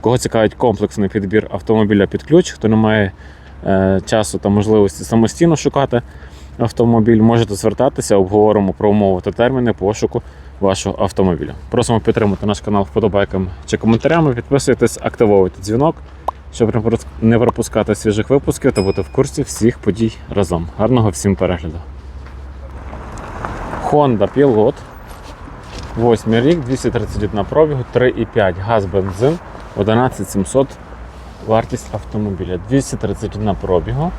Кого цікавить комплексний підбір автомобіля під ключ, хто не має е, часу та можливості самостійно шукати автомобіль, можете звертатися, обговоримо про умови та терміни пошуку вашого автомобіля. Просимо підтримати наш канал вподобайками чи коментарями, підписуйтесь, активовуйте дзвінок, щоб не пропускати свіжих випусків та бути в курсі всіх подій разом. Гарного всім перегляду. Honda Pilot. 8 рік, 231 пробігу, 3,5 газ бензин, 11700 вартість автомобіля. 231 пробігу.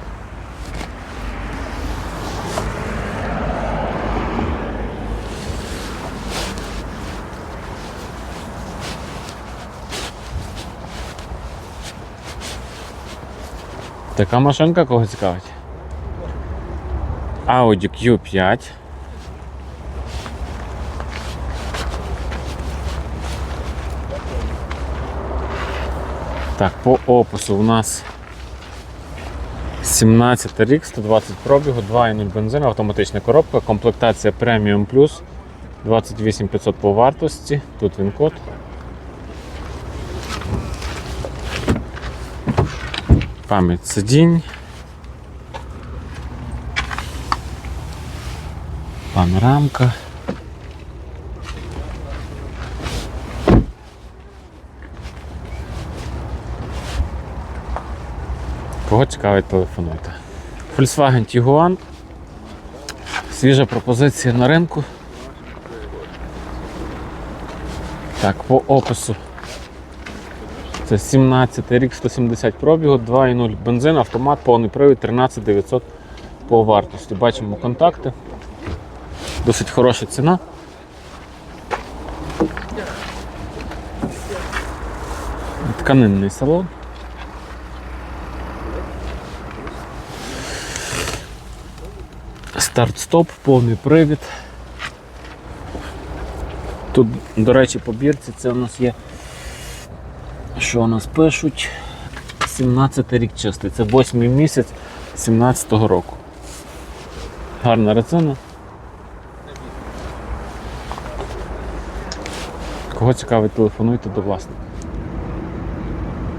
Така машинка кого цікавить? Audi Q5. Так, по опису у нас 17 рік, 120 пробігу, 2,0 бензин, автоматична коробка, комплектація Premium Plus 28500 по вартості. Тут він код. Пам'ять сидінь. Панорамка. Кого цікавить, телефонуйте. Volkswagen Tiguan. Свіжа пропозиція на ринку. Так, по опису. Це 17 рік, 170 пробігу, 2,0 бензин, автомат, повний привід, 13900 по вартості. Бачимо контакти. Досить хороша ціна. Тканинний салон. Старт-стоп, повний привід. Тут, до речі, по бірці це у нас є. Що у нас пишуть? 17 рік чистий. Це 8 місяць 17-го року. Гарна резина. Кого цікавить, телефонуйте до власника.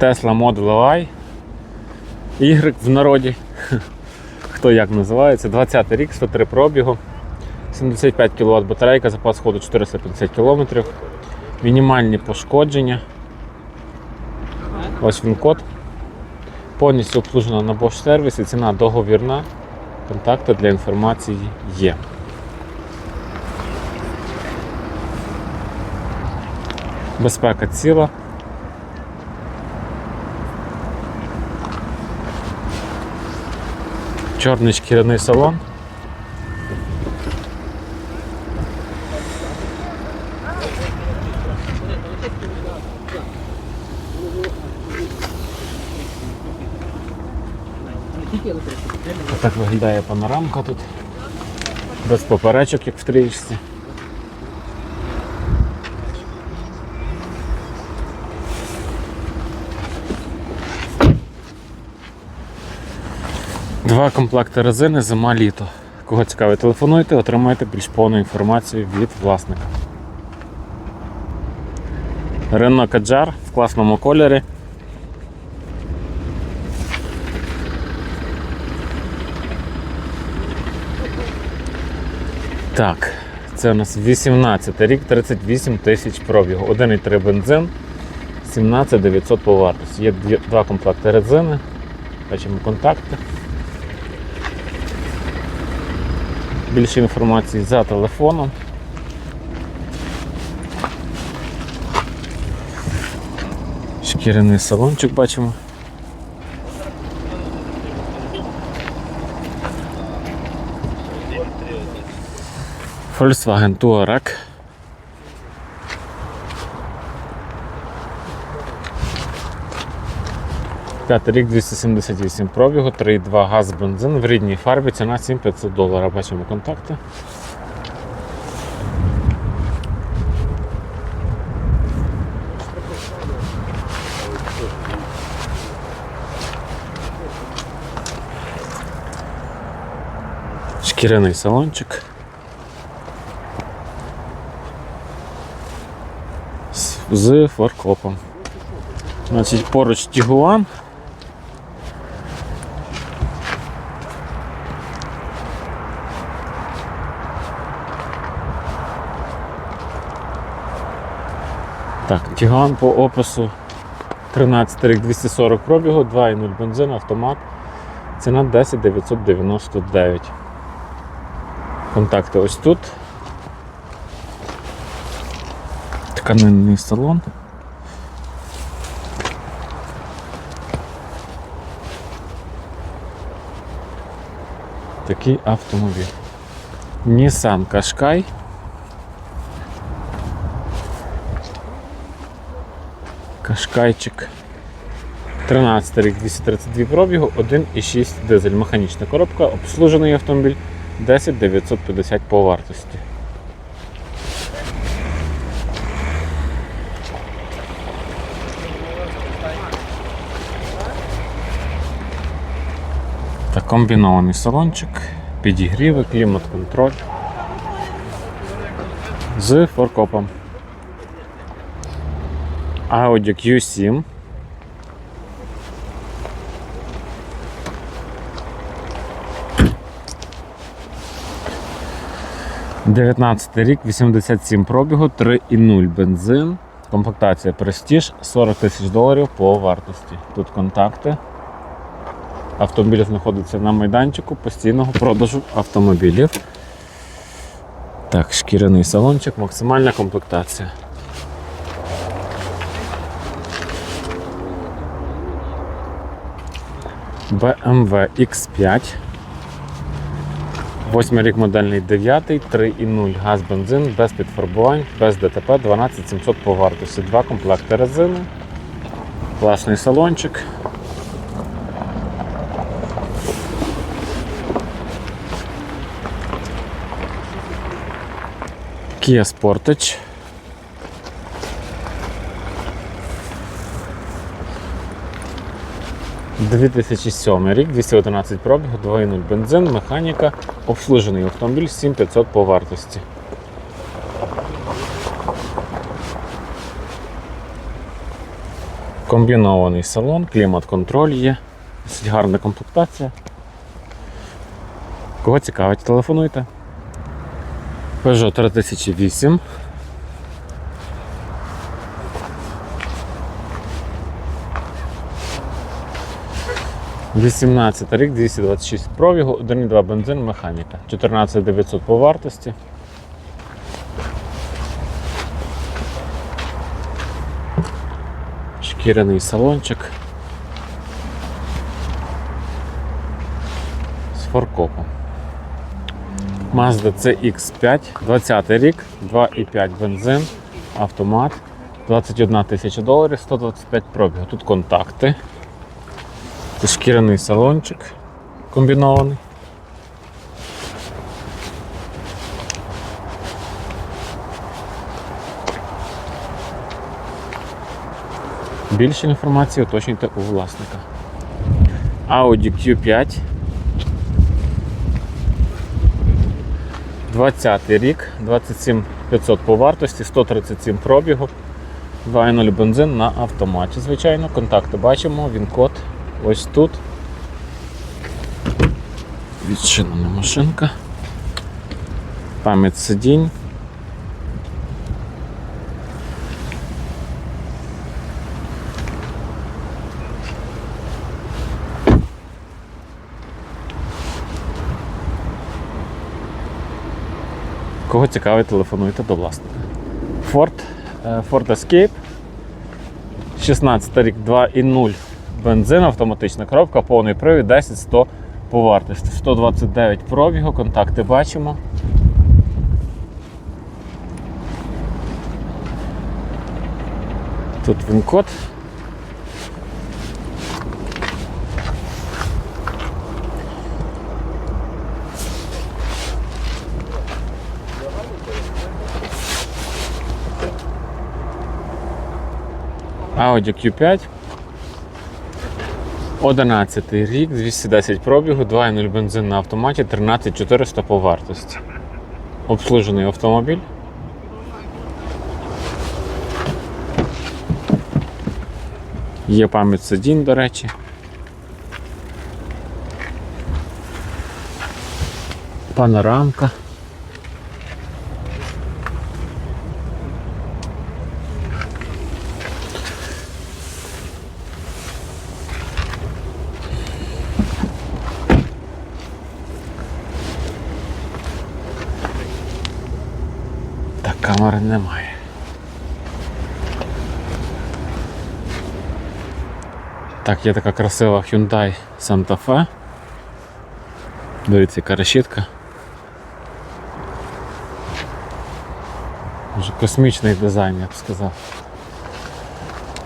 Tesla Model Y. Y в народі хто як називається. 20 рік, 103 пробігу, 75 кВт батарейка, запас ходу 450 км, мінімальні пошкодження. Ось він код. Повністю обслужена на Bosch сервісі, ціна договірна. Контакти для інформації є. Безпека ціла. Чорний шкіряний салон. Так виглядає панорамка тут. Без поперечок, як в трієчці. Два комплекти резини, зима літо. Кого цікавить, телефонуйте, отримайте більш повну інформацію від власника. Renault Kadjar в класному кольорі. Так, це у нас 18 рік, 38 тисяч пробігу. 1,3 бензин, 17 900 по вартості. Є два комплекти резини. Бачимо контакти. Більше інформації за телефоном. Шкіряний салончик бачимо. Volkswagen Touareg. П'ятий рік 278 пробігу, 3,2 газ, бензин в рідній фарбі, ціна 7500 доларів. Бачимо контакти. Шкіряний салончик. З- форкопом. Значить, поруч Тігуан. Так, Тігуан по опису 13 рік 240 пробігу, 2,0 бензин, автомат. Ціна 10 999. Контакти ось тут. Тканинний салон. Такий автомобіль. Nissan Qashqai. Кашкайчик. 13 рік 232 пробігу, 1,6 дизель. Механічна коробка, обслужений автомобіль 10 950 по вартості. Та комбінований салончик, підігріви, клімат-контроль з форкопом. Audi Q7. Дев'ятнадцятий рік, 87 пробігу, 3,0 бензин. Комплектація Prestige, 40 тисяч доларів по вартості. Тут контакти. Автомобіль знаходиться на майданчику постійного продажу автомобілів. Так, шкіряний салончик, максимальна комплектація. BMW X5. Восьмий рік модельний 9, 3,0 газ бензин, без підфарбувань, без ДТП, 12700 по вартості. Два комплекти резини. Класний салончик. Kia Sportage. – 2007 рік, 211 пробігу, 2.0 бензин, механіка, обслужений автомобіль 7500 по вартості. Комбінований салон, клімат-контроль є, досить гарна комплектація. Кого цікавить, телефонуйте. Peugeot 3008. Вісімнадцятий рік, 226 пробігу, 1,2 бензин, механіка. 14900 по вартості. Шкіряний салончик. З форкопом. Mazda CX5, 20 рік, 2,5 бензин, автомат, 21 тисяча доларів, 125 пробігу. Тут контакти. Шкіряний салончик комбінований. Більше інформації уточнюйте у власника. Audi Q5. 20 рік, 27 500 по вартості, 137 пробігу, 2.0 бензин на автоматі. Звичайно, контакти бачимо, він код ось тут. Відчинена машинка. Пам'ять сидінь. Кого цікавить, телефонуйте до власника. Ford, е, Ford Escape. 16 рік 2,0 бензин, автоматична коробка, повний привід 10-100 по вартості. 129 пробігу, контакти бачимо. Тут він код. Audi Q5. 11 рік, 210 пробігу, 2.0 бензин на автоматі, 13400 по вартості. Обслужений автомобіль. Є пам'ять сидінь, до речі. Панорамка. Так, немає. Так, є така красива Hyundai Santa Fe. Дивіться, яка решітка. Дуже космічний дизайн, я б сказав.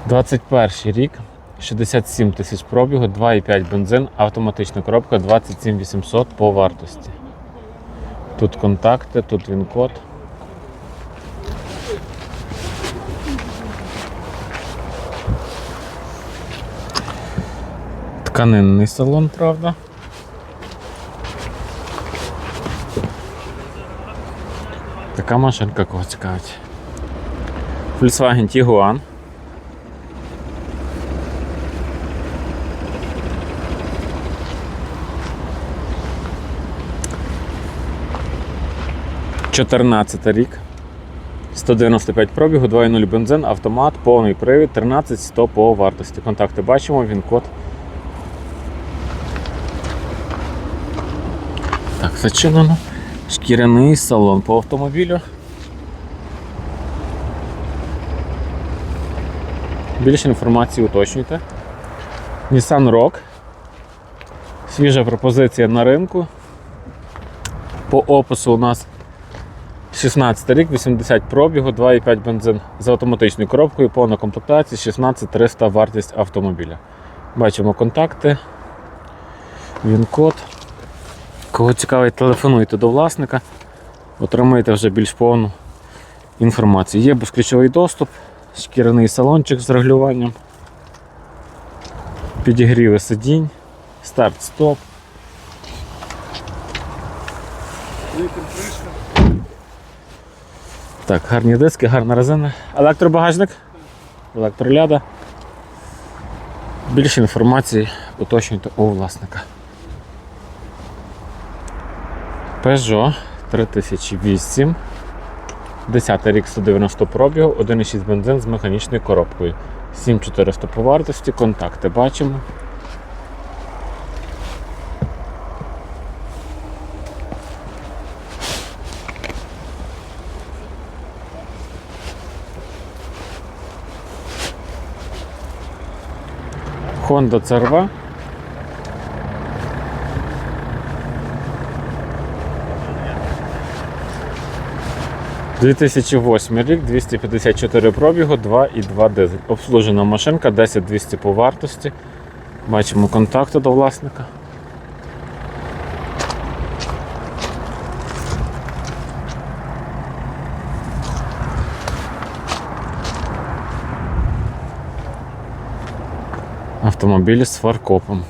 21 рік, 67 тисяч пробігу, 2,5 бензин, автоматична коробка 27 800 по вартості. Тут контакти, тут він код. Тканинний салон, правда. Така машинка кого цікавить. Volkswagen Tiguan. Чотирнадцятий рік. 195 пробігу, 2.0 бензин, автомат, повний привід, 13 100 по вартості. Контакти бачимо, він код. Так, зачинено. Шкіряний салон по автомобілю. Більше інформації уточнюйте. Nissan Rogue. Свіжа пропозиція на ринку. По опису у нас 16 рік, 80 пробігу, 2,5 бензин з автоматичною коробкою, повна комплектація, 16300 вартість автомобіля. Бачимо контакти, він код. Кого цікавить, телефонуйте до власника, отримаєте вже більш повну інформацію. Є безключовий доступ, шкіряний салончик з регулюванням, підігріви сидінь, старт-стоп. Так, гарні диски, гарна резина. Електробагажник, електроляда. Більше інформації уточнюйте у власника. Peugeot 3008. 10 рік 190 пробігу, 1,6 бензин з механічною коробкою. 7400 по вартості, контакти бачимо. Honda CRV. – 2008 рік, 254 пробігу, 2,2 дизель. Обслужена машинка, 10-200 по вартості. Бачимо контакти до власника. Автомобілі з фаркопом.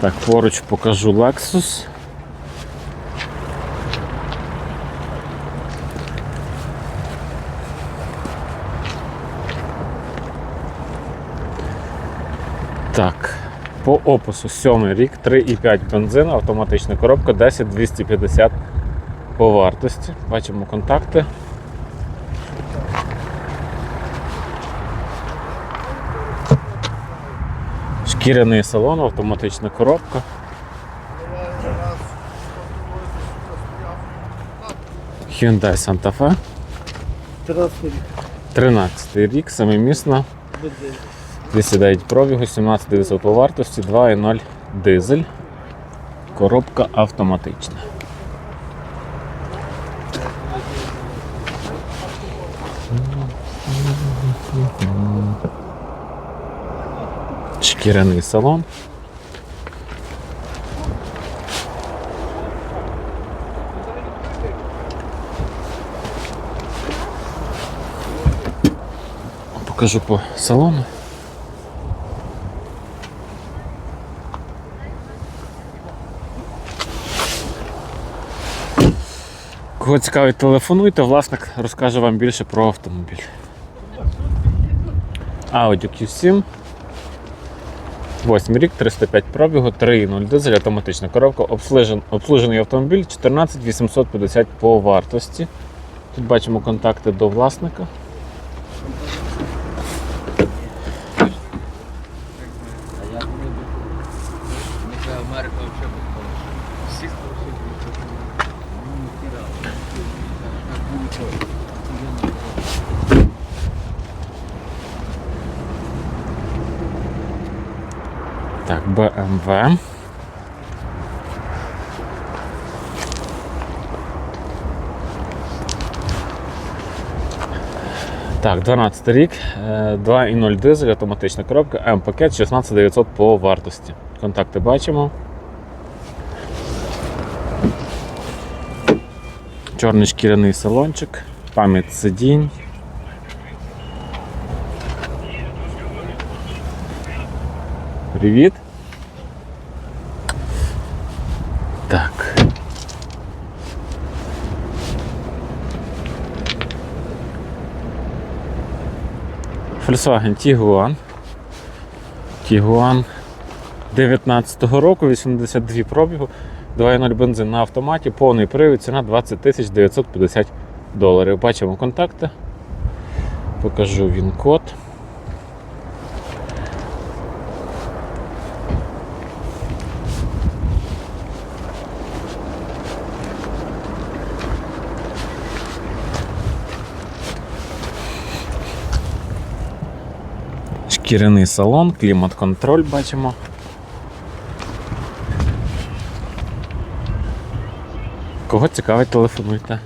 Так, поруч покажу Lexus. Так, по опису 7 рік, 3,5 бензин, автоматична коробка, 10-250 по вартості. Бачимо контакти. Шкіряний салон, автоматична коробка. Hyundai Santa Fe. 13 рік, семимісна. 209 пробігу, 17 900 по вартості, 2,0 дизель. Коробка автоматична. Шкіряний салон. покажу по салону. Кого цікавить, телефонуйте, власник розкаже вам більше про автомобіль. Audi Q7. 8 рік, 305 пробігу, 3.0 дизель, автоматична коробка, обслужен, обслужений автомобіль 14 850 по вартості. Тут бачимо контакти до власника. Так, BMW. Так, 12 рік, е, 2.0 дизель, автоматична коробка, М-пакет 16900 по вартості. Контакти бачимо. Чорний шкіряний салончик, пам'ять сидінь. Привіт. Так. Volkswagen Tiguan. Tiguan 19-го року, 82 пробігу, 2.0 бензин на автоматі, повний привід, ціна 20 тисяч 950 доларів. Бачимо контакти. Покажу він код. Шкіряний салон, клімат-контроль бачимо. Кого цікавить, телефонуйте.